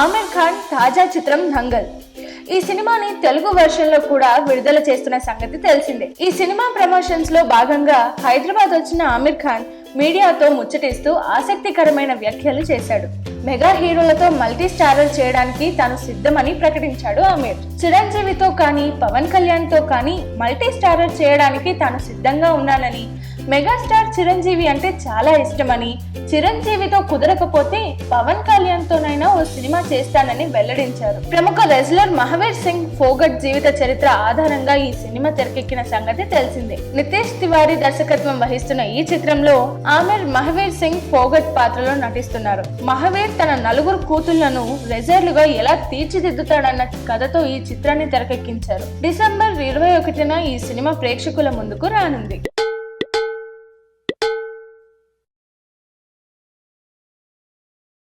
ఆమిర్ ఖాన్ తాజా చిత్రం దంగల్ ఈ సినిమాని తెలుగు వెర్షన్లో కూడా విడుదల చేస్తున్న సంగతి తెలిసిందే. ఈ సినిమా ప్రమోషన్స్లో భాగంగా హైదరాబాద్ వచ్చిన ఆమిర్ ఖాన్ మీడియాతో ముచ్చటిస్తూ ఆసక్తికరమైన వ్యాఖ్యలు చేశాడు. మెగా హీరోలతో మల్టీ స్టారర్ చేయడానికి తాను సిద్ధమని ప్రకటించాడు ఆమీర్ చిరంజీవితో కానీ పవన్ కళ్యాణ్తో కానీ మల్టీ స్టారర్ చేయడానికి తాను సిద్ధంగా ఉన్నానని మెగాస్టార్ చిరంజీవి అంటే చాలా ఇష్టమని చిరంజీవితో కుదరకపోతే పవన్ కళ్యాణ్ తోనైనా ఓ సినిమా చేస్తానని వెల్లడించారు. ప్రముఖ రెజ్లర్ మహావీర్ సింగ్ ఫోగట్ జీవిత చరిత్ర ఆధారంగా ఈ సినిమా తెరకెక్కిన సంగతి తెలిసిందే. నితేష్ తివారీ దర్శకత్వం వహిస్తున్న ఈ చిత్రంలో ఆమిర్ మహావీర్ సింగ్ ఫోగట్ పాత్రలో నటిస్తున్నారు. మహావీర్ తన నలుగురు కూతుళ్ళను రెజర్లుగా ఎలా తీర్చిదిద్దుతాడన్న కథతో ఈ చిత్రాన్ని తెరకెక్కించారు. డిసెంబర్ ఇరవై ఒకటిన ఈ సినిమా ప్రేక్షకుల ముందుకు రానుంది.